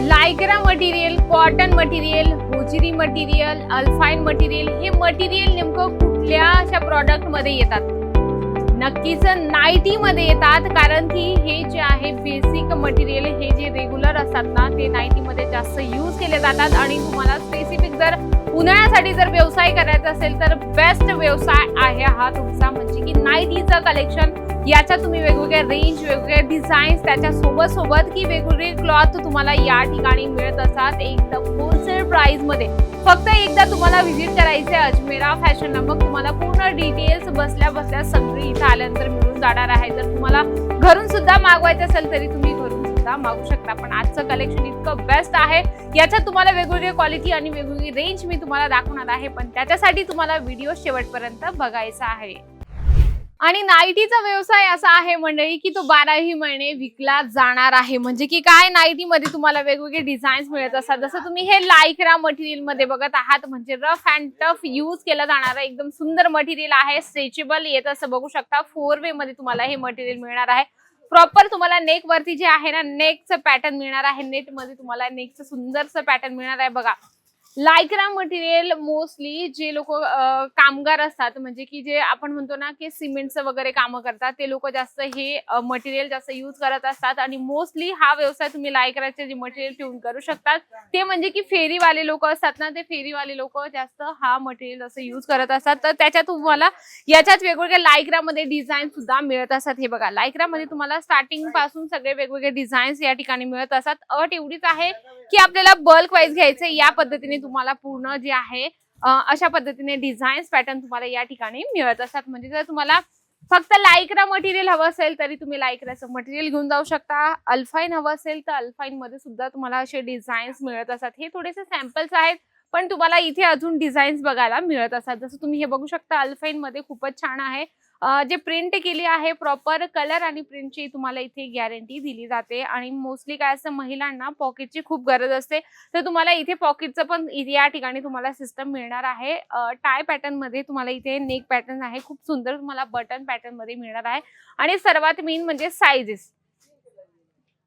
Lycra material cotton material hosiery material alpine material हे material नेमकं कुठल्या अशा प्रॉडक्टमध्ये येतात? नक्कीच नायटीमध्ये येतात कारण की हे जे आहे बेसिक मटेरियल हे जे रेग्युलर असतात ना ते नायटीमध्ये जास्त यूज केले जातात. आणि तुम्हाला स्पेसिफिक जर उन्हाळ्यासाठी जर व्यवसाय करायचा असेल तर बेस्ट व्यवसाय आहे हा तुमचा. म्हणजे की नायटीचं कलेक्शन याच्यात तुम्ही वेगवेगळ्या रेंज वेगवेगळ्या डिझाईन्स त्याच्या सोबत सोबत की वेगवेगळे क्लॉथ तुम्हाला या ठिकाणी मिळत असतात एकदम होलसेल प्राइसमध्ये. फक्त एकदा तुम्हाला व्हिजिट करायचे अजमेरा फॅशनला मग तुम्हाला पूर्ण डिटेल्स बसल्या बसल्या सगळी इथं आल्यानंतर मिळून जाणार आहे. जर तुम्हाला घरून सुद्धा मागवायचं असेल तरी तुम्ही घरून सुद्धा मागू शकता. पण आजचं कलेक्शन इतकं बेस्ट आहे. याच्यात तुम्हाला वेगवेगळी क्वालिटी आणि वेगवेगळी रेंज मी तुम्हाला दाखवणार आहे. पण त्याच्यासाठी तुम्हाला व्हिडिओ शेवटपर्यंत बघायचा आहे. आणि नाईटीचा व्यवसाय असा आहे मंडळी की तो बाराही महिने विकला जाणार आहे. म्हणजे की काय? नाईटीमध्ये तुम्हाला वेगवेगळे डिझाईन्स मिळत असतात. जसं तुम्ही हे लायक्रा मटेरियलमध्ये बघत आहात म्हणजे रफ अँड टफ यूज केलं जाणार आहे एकदम सुंदर मटेरियल आहे. स्ट्रेचेबल येत असं बघू शकता. फोर वे मध्ये तुम्हाला हे मटेरियल मिळणार आहे. प्रॉपर तुम्हाला नेक वरती जे आहे ना नेकचं पॅटर्न मिळणार आहे. नेटमध्ये तुम्हाला नेकचं सुंदरचं पॅटर्न मिळणार आहे बघा. लायक्रा मटेरियल मोस्टली जे लोक कामगार असतात म्हणजे की जे आपण म्हणतो ना की सिमेंटचं वगैरे कामं करतात ते लोक जास्त हे मटेरियल जास्त युज करत असतात आणि मोस्टली हा व्यवसाय तुम्ही लायक्राचे जे मटेरियल ट्यून करू शकतात ते म्हणजे की फेरीवाले लोक असतात ना ते फेरीवाले लोक जास्त हा मटेरियल असं युज करत असतात. तर त्याच्यात तुम्हाला याच्यात वेगवेगळ्या लायक्रामध्ये डिझाईन सुद्धा मिळत असतात. हे बघा लायक्रामध्ये तुम्हाला स्टार्टिंगपासून सगळे वेगवेगळे डिझाईन्स या ठिकाणी मिळत असतात. अट एवढीच आहे की आपल्याला बल्क वाईज घ्यायचे या पद्धतीने तुम्हाला पूर्ण जे आहे अशा पद्धतीने डिझाईन्स पॅटर्न तुम्हाला या ठिकाणी मिळत असतात. म्हणजे जर तुम्हाला फक्त लायक्रा मटेरियल हवं असेल तरी तुम्ही लायक्राचं मटेरियल घेऊन जाऊ शकता. अल्फाईन हवं असेल तर अल्फाईन मध्ये सुद्धा तुम्हाला असे डिझाईन्स मिळत असतात. हे थोडेसे सॅम्पल्स आहेत पण तुम्हाला इथे अजून डिझाईन्स बघायला मिळत असतात. जसं तुम्ही हे बघू शकता अल्फाईन मध्ये खूपच छान आहे. जे प्रिंट केली आहे प्रॉपर कलर आणि प्रिंटची तुम्हाला इथे गॅरंटी दिली जाते. आणि मोस्टली काय असतं महिलांना पॉकेटची खूप गरज असते. तर तुम्हाला इथे पॉकेटचं पण या ठिकाणी तुम्हाला सिस्टम मिळणार आहे. टाय पॅटर्नमध्ये तुम्हाला इथे नेक पॅटर्न आहे. खूप सुंदर तुम्हाला बटन पॅटर्नमध्ये मिळणार आहे. आणि सर्वात मेन म्हणजे साईजेस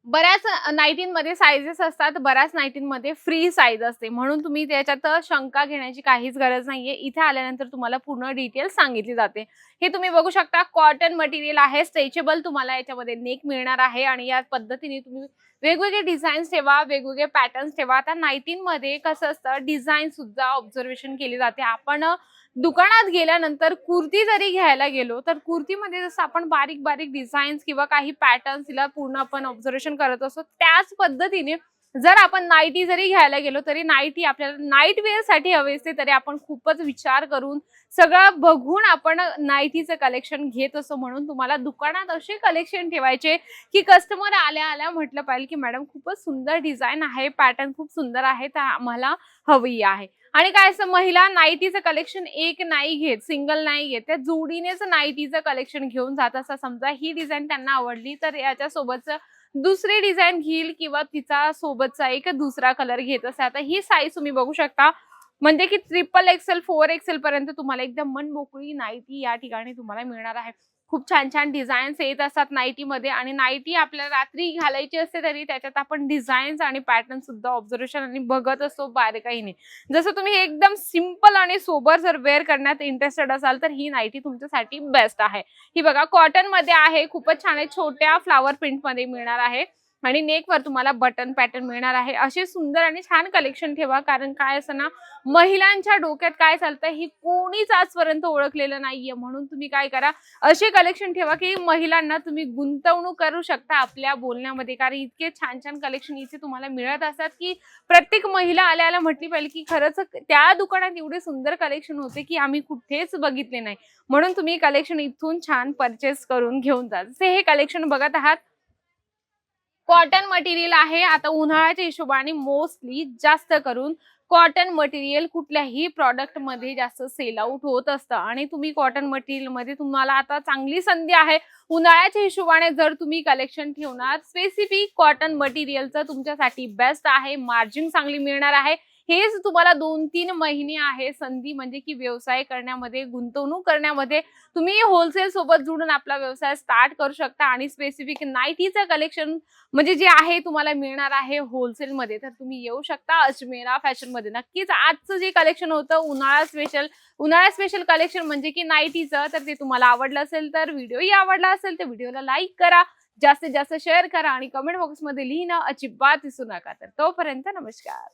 बऱ्याच नाईटींमध्ये सायझेस असतात बऱ्याच नाईटींमध्ये फ्री साईज असते. म्हणून तुम्ही त्याच्यात शंका घेण्याची काहीच गरज नाहीये. इथे आल्यानंतर तुम्हाला पूर्ण डिटेल्स सांगितली जाते. हे तुम्ही बघू शकता कॉटन मटेरियल आहे स्ट्रेचेबल तुम्हाला याच्यामध्ये नेक मिळणार आहे आणि या पद्धतीने तुम्ही वेगवेगळे डिझाईन्स ठेवा वेगवेगळे पॅटर्न्स ठेवा. आता नाईटींमध्ये कसं असतं डिझाईन सुद्धा ऑब्झर्वेशन केली जाते. आपण दुकानात गेल्यानंतर कुर्ती जरी घ्यायला गेलो तर कुर्तीमध्ये जसं आपण बारीक बारीक डिझाईन्स किंवा काही पॅटर्न्स तिला पूर्ण आपण ऑब्झर्वेशन करत असतो त्याच पद्धतीने जर आपण नाईटी जरी घ्यायला गेलो तरी नाईटी आपल्याला नाईट वेअरसाठी हवे असते तरी आपण खूपच विचार करून सगळं बघून आपण नाईटीचं कलेक्शन घेत असतो म्हणून तुम्हाला दुकानात असे कलेक्शन ठेवायचे की कस्टमर आल्या आल्या म्हटलं पाहिजे की मॅडम खूपच सुंदर डिझाईन आहे पॅटर्न खूप सुंदर आहे तर आम्हाला हवी आहे. आणि काय असं महिला नाईटीचं कलेक्शन एक नाही घेत सिंगल नाही घेत त्या जोडीनेच नाईटीचं कलेक्शन घेऊन जात असं समजा ही डिझाईन त्यांना आवडली तर याच्यासोबतचं दुसरी डिझाईन घेईल किंवा तिचा सोबतचा एक दुसरा कलर घेत असे आता ही साईज तुम्ही बघू शकता. म्हणजे की ट्रिपल एक्सेल फोर एक्सेल पर्यंत तुम्हाला एकदम मन मोकळी नाईटी या ठिकाणी तुम्हाला मिळणार आहे. खूप छान छान डिझाईन्स येत असतात नाईटीमध्ये आणि नाईटी आपल्याला रात्री घालायची असते तरी त्याच्यात आपण डिझाईन्स आणि पॅटर्न सुद्धा ऑब्झर्वेशन आणि बघत असतो बारकाईने. जसं तुम्ही एकदम सिंपल आणि सोबर जर वेअर करण्यात इंटरेस्टेड असाल तर ही नाईटी तुमच्यासाठी बेस्ट आहे. ही बघा कॉटनमध्ये आहे खूपच छान आहे छोट्या फ्लावर प्रिंटमध्ये मिळणार आहे. आणि नेकवर तुम्हाला बटन पॅटर्न मिळणार आहे. असे सुंदर आणि छान कलेक्शन ठेवा. कारण काय असं ना महिलांच्या डोक्यात काय चालतं हे कोणीच आजपर्यंत ओळखलेलं नाहीये. म्हणून तुम्ही काय करा असे कलेक्शन ठेवा की महिलांना तुम्ही गुंतवणूक करू शकता आपल्या बोलण्यामध्ये. कारण इतके छान छान कलेक्शन इथे तुम्हाला मिळत असतात की प्रत्येक महिला आल्याला म्हटली पाहिजे की खरंच त्या दुकानात एवढे सुंदर कलेक्शन होते की आम्ही कुठेच बघितले नाही. म्हणून तुम्ही कलेक्शन इथून छान परचेस करून घेऊन जा. जसे हे कलेक्शन बघत आहात कॉटन मटेरियल आहे. आता उन्हाळ्याच्या हिशोबाने मोस्टली जास्त करून कॉटन मटेरियल कुठल्याही प्रॉडक्टमध्ये जास्त सेल आउट होत असतं. आणि तुम्ही कॉटन मटेरियलमध्ये तुम्हाला आता चांगली संधी आहे. उन्हाळ्याच्या हिशोबाने जर तुम्ही कलेक्शन ठेवणार स्पेसिफिक कॉटन मटेरियलचं तुमच्यासाठी बेस्ट आहे. मार्जिन चांगली मिळणार आहे. हेच तुम्हाला दोन तीन महिने आहे संधी म्हणजे की व्यवसाय करण्यामध्ये गुंतवणूक करण्यामध्ये तुम्ही होलसेल सोबत जुडून आपला व्यवसाय स्टार्ट करू शकता. आणि स्पेसिफिक नाईटीचं कलेक्शन म्हणजे जे आहे तुम्हाला मिळणार आहे होलसेल मध्ये. तर तुम्ही येऊ शकता अजमेरा फॅशनमध्ये. नक्कीच आजचं जे कलेक्शन होतं उन्हाळा स्पेशल उन्हाळा स्पेशल कलेक्शन म्हणजे की नाईटीचं तर ते तुम्हाला आवडलं असेल तर व्हिडिओही आवडला असेल तर व्हिडिओला लाईक करा. जास्तीत जास्त शेअर करा आणि कमेंट बॉक्समध्ये लिहिणं अजिबात दिसू नका. तर तोपर्यंत नमस्कार.